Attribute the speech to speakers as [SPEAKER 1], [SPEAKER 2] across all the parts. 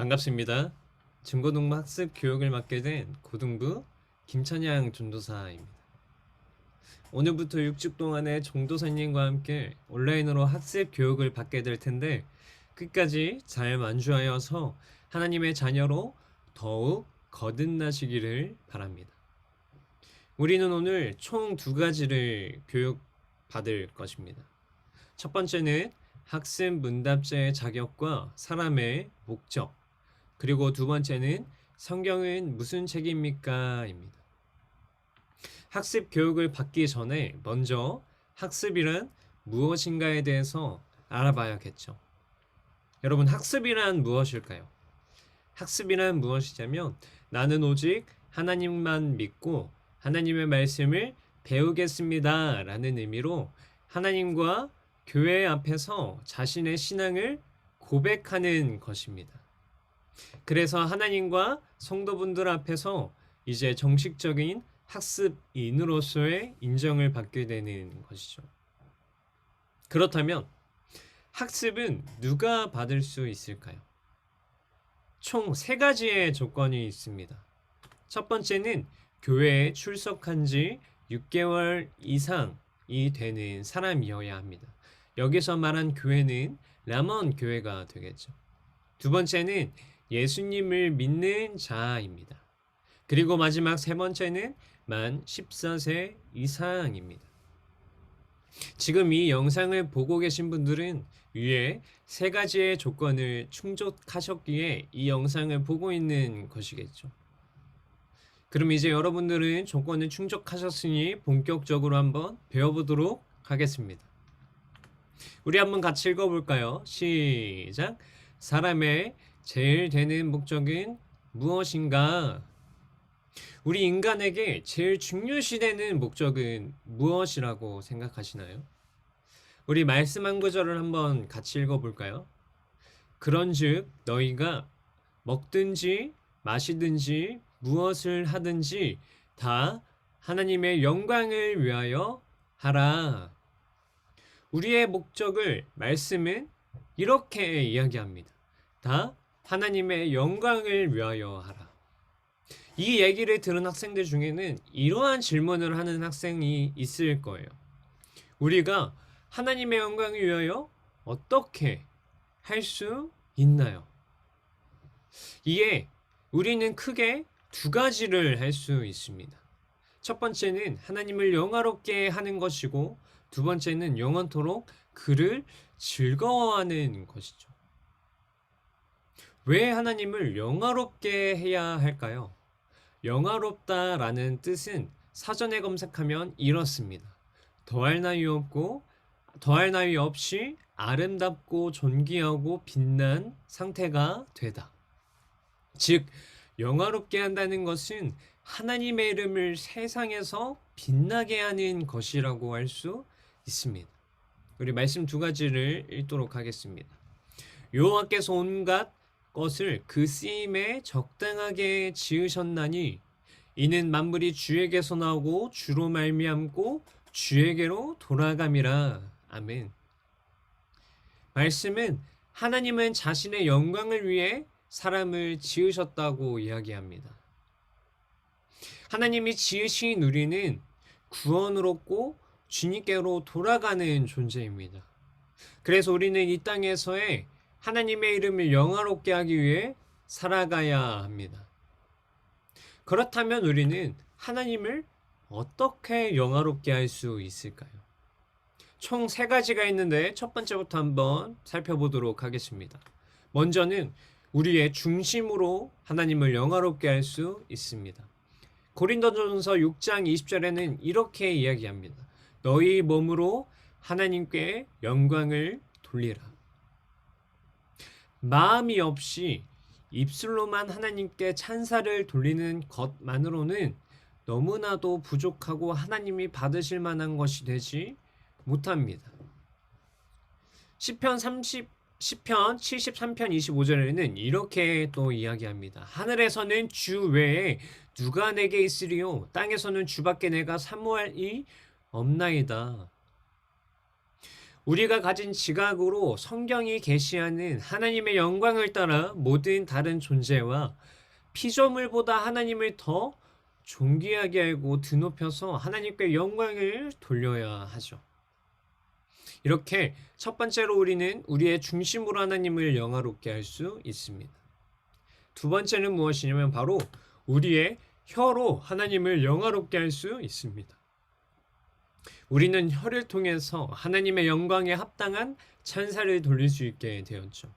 [SPEAKER 1] 반갑습니다. 중고등부 학습 교육을 맡게 된 고등부 김찬양 전도사입니다. 오늘부터 6주 동안의 전도사님과 함께 온라인으로 학습 교육을 받게 될 텐데 끝까지 잘 완주하여서 하나님의 자녀로 더욱 거듭나시기를 바랍니다. 우리는 오늘 총 두 가지를 교육받을 것입니다. 첫 번째는 학습 문답자의 자격과 사람의 목적. 그리고 두 번째는 성경은 무슨 책입니까? 입니다. 학습 교육을 받기 전에 먼저 학습이란 무엇인가에 대해서 알아봐야겠죠. 여러분, 학습이란 무엇일까요? 학습이란 무엇이냐면 나는 오직 하나님만 믿고 하나님의 말씀을 배우겠습니다. 라는 의미로 하나님과 교회 앞에서 자신의 신앙을 고백하는 것입니다. 그래서 하나님과 성도분들 앞에서 이제 정식적인 학습인으로서의 인정을 받게 되는 것이죠. 그렇다면 학습은 누가 받을 수 있을까요? 총 세 가지의 조건이 있습니다. 첫 번째는 교회에 출석한 지 6개월 이상이 되는 사람이어야 합니다. 여기서 말한 교회는 라몬 교회가 되겠죠. 두 번째는 예수님을 믿는 자입니다. 그리고 마지막 세 번째는 만 14세 이상입니다. 지금 이 영상을 보고 계신 분들은 위에 세 가지의 조건을 충족하셨기에 이 영상을 보고 있는 것이겠죠. 그럼 이제 여러분들은 조건을 충족하셨으니 본격적으로 한번 배워보도록 하겠습니다. 우리 한번 같이 읽어볼까요? 시작. 사람의 제일 되는 목적은 무엇인가? 우리 인간에게 제일 중요시되는 목적은 무엇이라고 생각하시나요? 우리 말씀 한 구절을 한번 같이 읽어볼까요? 그런즉 너희가 먹든지 마시든지 무엇을 하든지 다 하나님의 영광을 위하여 하라. 우리의 목적을 말씀은 이렇게 이야기합니다. 다 하나님의 영광을 위하여 하라. 이 얘기를 들은 학생들 중에는 이러한 질문을 하는 학생이 있을 거예요. 우리가 하나님의 영광을 위하여 어떻게 할 수 있나요? 이에 우리는 크게 두 가지를 할 수 있습니다. 첫 번째는 하나님을 영화롭게 하는 것이고 두 번째는 영원토록 그를 즐거워하는 것이죠. 왜 하나님을 영화롭게 해야 할까요? 영화롭다라는 뜻은 사전에 검색하면 이렇습니다. 더할 나위 없고 더할 나위 없이 아름답고 존귀하고 빛난 상태가 되다. 즉 영화롭게 한다는 것은 하나님의 이름을 세상에서 빛나게 하는 것이라고 할 수 있습니다. 우리 말씀 두 가지를 읽도록 하겠습니다. 여호와께서 온갖 것을 그 쓰임에 적당하게 지으셨나니 이는 만물이 주에게서 나오고 주로 말미암고 주에게로 돌아감이라. 아멘. 말씀은 하나님은 자신의 영광을 위해 사람을 지으셨다고 이야기합니다. 하나님이 지으신 우리는 구원을 얻고 주님께로 돌아가는 존재입니다. 그래서 우리는 이 땅에서의 하나님의 이름을 영화롭게 하기 위해 살아가야 합니다. 그렇다면 우리는 하나님을 어떻게 영화롭게 할 수 있을까요? 총 세 가지가 있는데 첫 번째부터 한번 살펴보도록 하겠습니다. 먼저는 우리의 중심으로 하나님을 영화롭게 할 수 있습니다. 고린도전서 6장 20절에는 이렇게 이야기합니다. 너희 몸으로 하나님께 영광을 돌리라. 마음이 없이 입술로만 하나님께 찬사를 돌리는 것만으로는 너무나도 부족하고 하나님이 받으실 만한 것이 되지 못합니다. 시편 30 시편 73편 25절에는 이렇게 또 이야기합니다. 하늘에서는 주 외에 누가 내게 있으리요 땅에서는 주밖에 내가 사모할 이 없나이다. 우리가 가진 지각으로 성경이 계시하는 하나님의 영광을 따라 모든 다른 존재와 피조물보다 하나님을 더 존귀하게 알고 드높여서 하나님께 영광을 돌려야 하죠. 이렇게 첫 번째로 우리는 우리의 중심으로 하나님을 영화롭게 할 수 있습니다. 두 번째는 무엇이냐면 바로 우리의 혀로 하나님을 영화롭게 할 수 있습니다. 우리는 혀를 통해서 하나님의 영광에 합당한 찬사를 돌릴 수 있게 되었죠.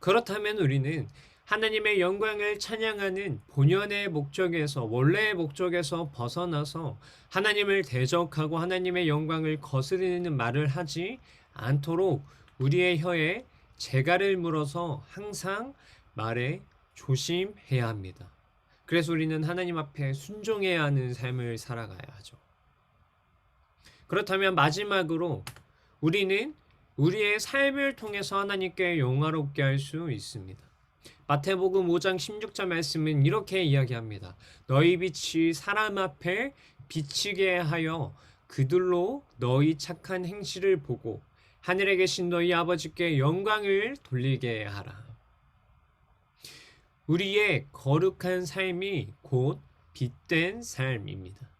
[SPEAKER 1] 그렇다면 우리는 하나님의 영광을 찬양하는 본연의 목적에서 원래의 목적에서 벗어나서 하나님을 대적하고 하나님의 영광을 거스르는 말을 하지 않도록 우리의 혀에 재갈을 물어서 항상 말에 조심해야 합니다. 그래서 우리는 하나님 앞에 순종해야 하는 삶을 살아가야 하죠. 그렇다면 마지막으로 우리는 우리의 삶을 통해서 하나님께 영화롭게 할 수 있습니다. 마태복음 5장 16절 말씀은 이렇게 이야기합니다. 너희 빛이 사람 앞에 비치게 하여 그들로 너희 착한 행실을 보고 하늘에 계신 너희 아버지께 영광을 돌리게 하라. 우리의 거룩한 삶이 곧 빛된 삶입니다.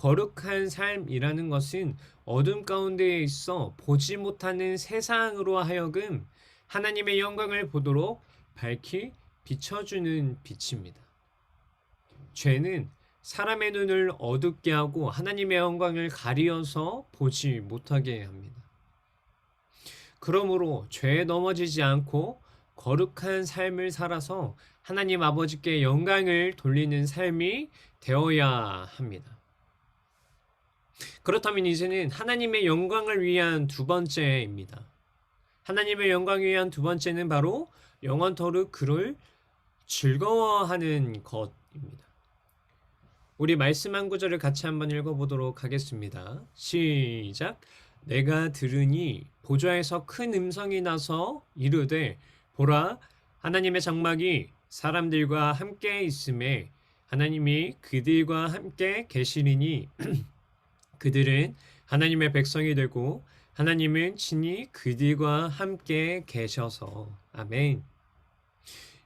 [SPEAKER 1] 거룩한 삶이라는 것은 어둠 가운데에 있어 보지 못하는 세상으로 하여금 하나님의 영광을 보도록 밝히 비춰주는 빛입니다. 죄는 사람의 눈을 어둡게 하고 하나님의 영광을 가리어서 보지 못하게 합니다. 그러므로 죄에 넘어지지 않고 거룩한 삶을 살아서 하나님 아버지께 영광을 돌리는 삶이 되어야 합니다. 그렇다면 이제는 하나님의 영광을 위한 두 번째입니다. 하나님의 영광을 위한 두 번째는 바로 영원토록 그를 즐거워하는 것입니다. 우리 말씀 한 구절을 같이 한번 읽어보도록 하겠습니다. 시작. 내가 들으니 보좌에서 큰 음성이 나서 이르되 보라 하나님의 장막이 사람들과 함께 있음에 하나님이 그들과 함께 계시리니 그들은 하나님의 백성이 되고 하나님은 친히 그들과 함께 계셔서 아멘.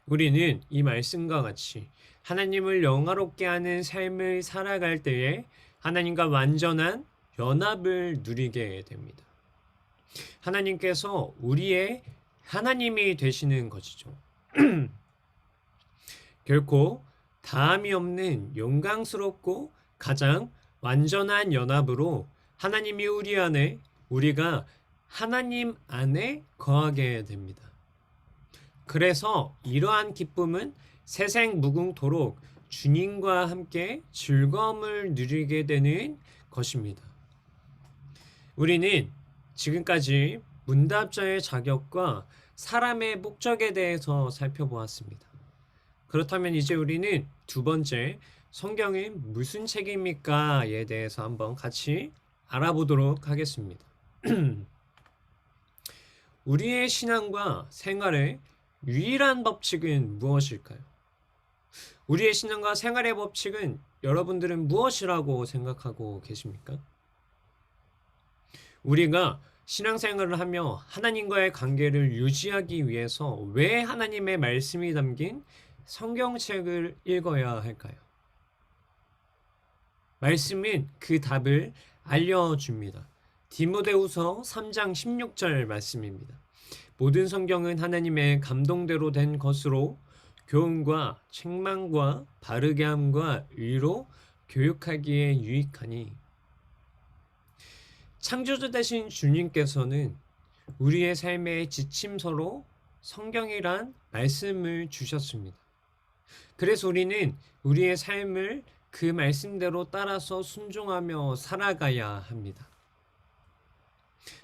[SPEAKER 1] 우리는 이 말씀과 같이 하나님을 영화롭게 하는 삶을 살아갈 때에 하나님과 완전한 연합을 누리게 됩니다. 하나님께서 우리의 하나님이 되시는 것이죠. 결코 다함이 없는 영광스럽고 가장 완전한 연합으로 하나님이 우리 안에 우리가 하나님 안에 거하게 됩니다. 그래서 이러한 기쁨은 세생 무궁토록 주님과 함께 즐거움을 누리게 되는 것입니다. 우리는 지금까지 문답자의 자격과 사람의 목적에 대해서 살펴보았습니다. 그렇다면 이제 우리는 두 번째 성경은 무슨 책입니까?에 대해서 한번 같이 알아보도록 하겠습니다. 우리의 신앙과 생활의 유일한 법칙은 무엇일까요? 우리의 신앙과 생활의 법칙은 여러분들은 무엇이라고 생각하고 계십니까? 우리가 신앙생활을 하며 하나님과의 관계를 유지하기 위해서 왜 하나님의 말씀이 담긴 성경책을 읽어야 할까요? 말씀은 그 답을 알려줍니다. 디모데후서 3장 16절 말씀입니다. 모든 성경은 하나님의 감동대로 된 것으로 교훈과 책망과 바르게 함과 의로 교육하기에 유익하니 창조주 되신 주님께서는 우리의 삶의 지침서로 성경이란 말씀을 주셨습니다. 그래서 우리는 우리의 삶을 그 말씀대로 따라서 순종하며 살아가야 합니다.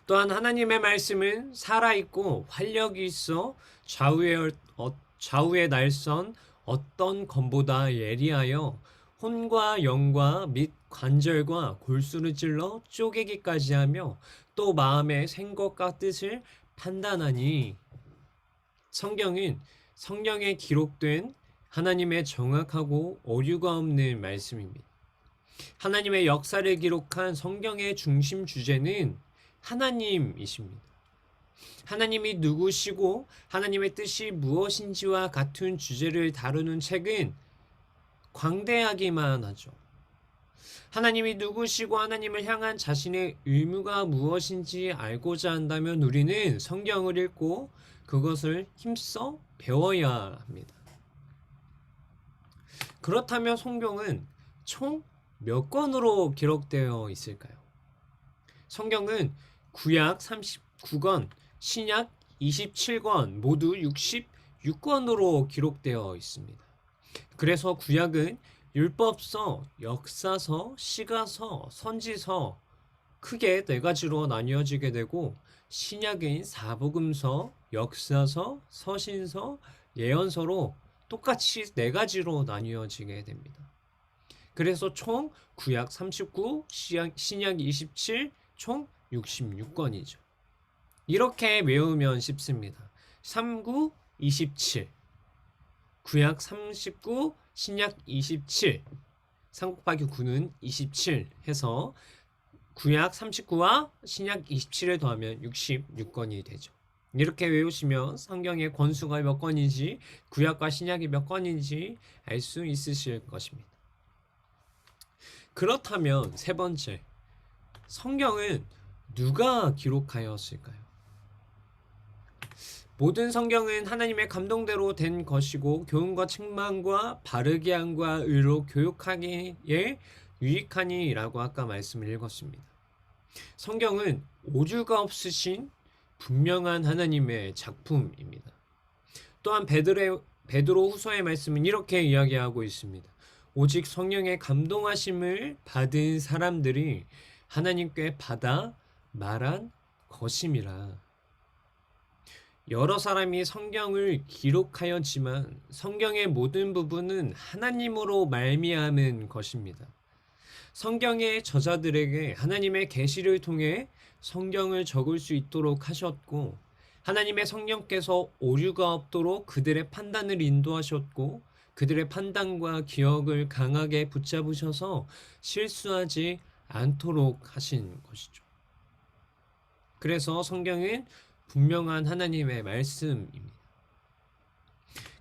[SPEAKER 1] 또한 하나님의 말씀은 살아있고 활력이 있어 좌우의, 어, 좌우의 날선 어떤 검보다 예리하여 혼과 영과 및 관절과 골수를 찔러 쪼개기까지 하며 또 마음의 생각과 뜻을 판단하니 성경은 성경에 기록된 하나님의 정확하고 오류가 없는 말씀입니다. 하나님의 역사를 기록한 성경의 중심 주제는 하나님이십니다. 하나님이 누구시고 하나님의 뜻이 무엇인지와 같은 주제를 다루는 책은 광대하기만 하죠. 하나님이 누구시고 하나님을 향한 자신의 의무가 무엇인지 알고자 한다면 우리는 성경을 읽고 그것을 힘써 배워야 합니다. 그렇다면 성경은 총 몇 권으로 기록되어 있을까요? 성경은 구약 39권, 신약 27권, 모두 66권으로 기록되어 있습니다. 그래서 구약은 율법서, 역사서, 시가서, 선지서 크게 네 가지로 나뉘어지게 되고 신약인 사복음서, 역사서, 서신서, 예언서로 똑같이 네 가지로 나뉘어지게 됩니다. 그래서 총 구약 39, 신약, 신약 27, 총 66권이죠. 이렇게 외우면 쉽습니다. 39, 27. 구약 39, 신약 27. 3 곱하기 9는 27 해서 구약 39와 신약 27을 더하면 66권이 되죠. 이렇게 외우시면 성경의 권수가 몇 권인지 구약과 신약이 몇 권인지 알 수 있으실 것입니다. 그렇다면 세 번째, 성경은 누가 기록하였을까요? 모든 성경은 하나님의 감동대로 된 것이고 교훈과 책망과 바르게 함과 의로 교육하기에 유익하니라고 아까 말씀을 읽었습니다. 성경은 오류가 없으신 분명한 하나님의 작품입니다. 또한 베드로, 베드로 후서의 말씀은 이렇게 이야기하고 있습니다. 오직 성령의 감동하심을 받은 사람들이 하나님께 받아 말한 것임이라. 여러 사람이 성경을 기록하였지만 성경의 모든 부분은 하나님으로 말미암은 것입니다. 성경의 저자들에게 하나님의 계시를 통해 성경을 적을 수 있도록 하셨고 하나님의 성령께서 오류가 없도록 그들의 판단을 인도하셨고 그들의 판단과 기억을 강하게 붙잡으셔서 실수하지 않도록 하신 것이죠. 그래서 성경은 분명한 하나님의 말씀입니다.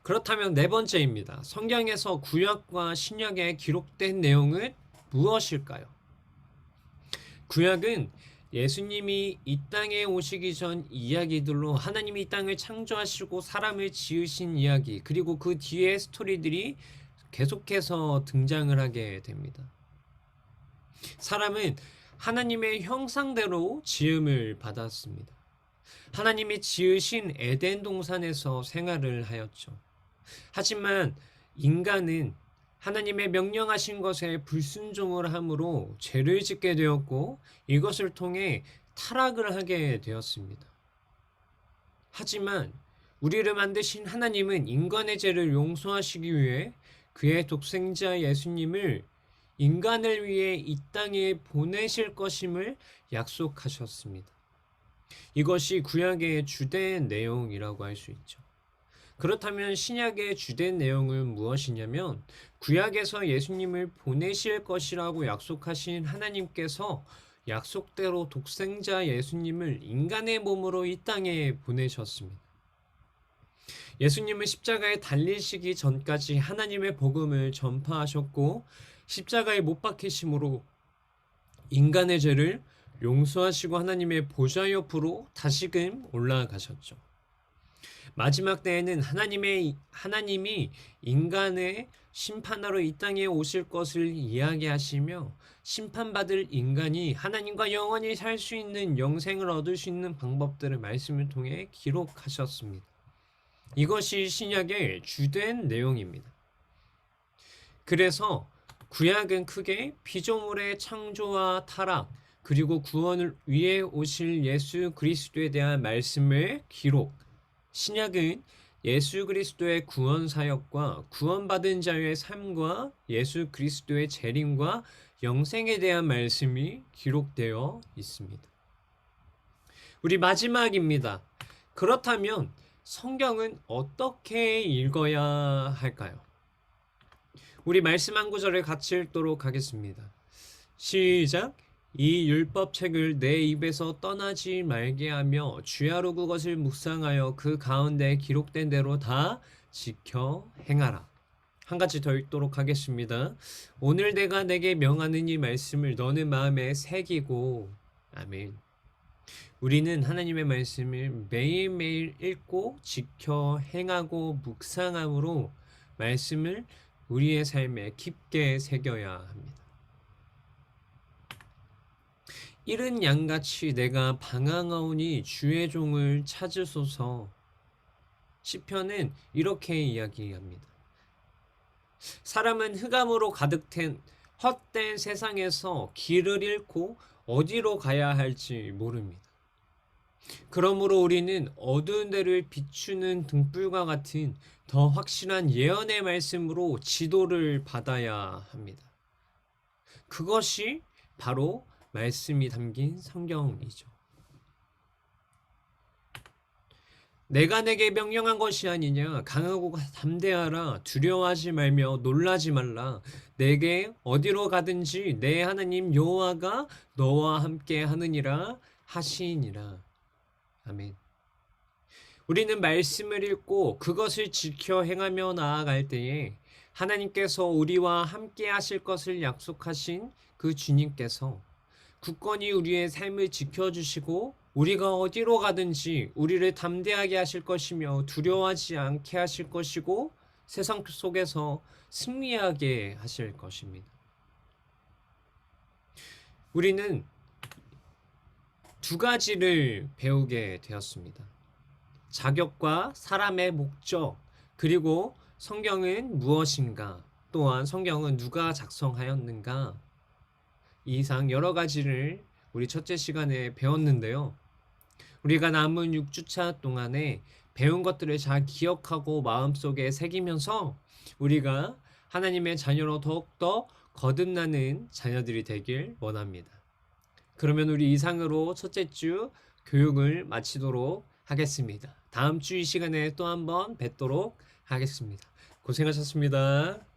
[SPEAKER 1] 그렇다면 네 번째입니다. 성경에서 구약과 신약에 기록된 내용은 무엇일까요? 구약은 예수님이 이 땅에 오시기 전 이야기들로 하나님이 이 땅을 창조하시고 사람을 지으신 이야기, 그리고 그 뒤에 스토리들이 계속해서 등장을 하게 됩니다. 사람은 하나님의 형상대로 지음을 받았습니다. 하나님이 지으신 에덴 동산에서 생활을 하였죠. 하지만 인간은 하나님의 명령하신 것에 불순종을 함으로 죄를 짓게 되었고 이것을 통해 타락을 하게 되었습니다. 하지만 우리를 만드신 하나님은 인간의 죄를 용서하시기 위해 그의 독생자 예수님을 인간을 위해 이 땅에 보내실 것임을 약속하셨습니다. 이것이 구약의 주된 내용이라고 할 수 있죠. 그렇다면 신약의 주된 내용은 무엇이냐면 구약에서 예수님을 보내실 것이라고 약속하신 하나님께서 약속대로 독생자 예수님을 인간의 몸으로 이 땅에 보내셨습니다. 예수님은 십자가에 달리시기 전까지 하나님의 복음을 전파하셨고 십자가에 못 박히심으로 인간의 죄를 용서하시고 하나님의 보좌 옆으로 다시금 올라가셨죠. 마지막 때에는 하나님의 하나님이 인간의 심판하러 이 땅에 오실 것을 이야기하시며 심판받을 인간이 하나님과 영원히 살 수 있는 영생을 얻을 수 있는 방법들을 말씀을 통해 기록하셨습니다. 이것이 신약의 주된 내용입니다. 그래서 구약은 크게 피조물의 창조와 타락 그리고 구원을 위해 오실 예수 그리스도에 대한 말씀을 기록 신약은 예수 그리스도의 구원 사역과 구원받은 자의 삶과 예수 그리스도의 재림과 영생에 대한 말씀이 기록되어 있습니다. 우리 마지막입니다. 그렇다면 성경은 어떻게 읽어야 할까요? 우리 말씀 한 구절을 같이 읽도록 하겠습니다. 시작. 이 율법책을 내 입에서 떠나지 말게 하며 주야로 그것을 묵상하여 그 가운데 기록된 대로 다 지켜 행하라. 한 가지 더 읽도록 하겠습니다. 오늘 내가 내게 명하는 이 말씀을 너는 마음에 새기고 아멘. 우리는 하나님의 말씀을 매일매일 읽고 지켜 행하고 묵상함으로 말씀을 우리의 삶에 깊게 새겨야 합니다. 이른 양같이 내가 방황하오니 주의 종을 찾으소서. 시편은 이렇게 이야기합니다. 사람은 흑암으로 가득된 헛된 세상에서 길을 잃고 어디로 가야 할지 모릅니다. 그러므로 우리는 어두운 데를 비추는 등불과 같은 더 확실한 예언의 말씀으로 지도를 받아야 합니다. 그것이 바로 말씀이 담긴 성경이죠. 내가 내게 명령한 것이 아니냐 강하고 담대하라 두려워하지 말며 놀라지 말라 내게 어디로 가든지 내 하나님 여호와가 너와 함께 하느니라 하시니라 아멘. 우리는 말씀을 읽고 그것을 지켜 행하며 나아갈 때에 하나님께서 우리와 함께 하실 것을 약속하신 그 주님께서 굳건히 우리의 삶을 지켜주시고 우리가 어디로 가든지 우리를 담대하게 하실 것이며 두려워하지 않게 하실 것이고 세상 속에서 승리하게 하실 것입니다. 우리는 두 가지를 배우게 되었습니다. 자격과 사람의 목적, 그리고 성경은 무엇인가, 또한 성경은 누가 작성하였는가, 이 이상 여러 가지를 우리 첫째 시간에 배웠는데요. 우리가 남은 6주차 동안에 배운 것들을 잘 기억하고 마음속에 새기면서 우리가 하나님의 자녀로 더욱더 거듭나는 자녀들이 되길 원합니다. 그러면 우리 이상으로 첫째 주 교육을 마치도록 하겠습니다. 다음 주 이 시간에 또 한번 뵙도록 하겠습니다. 고생하셨습니다.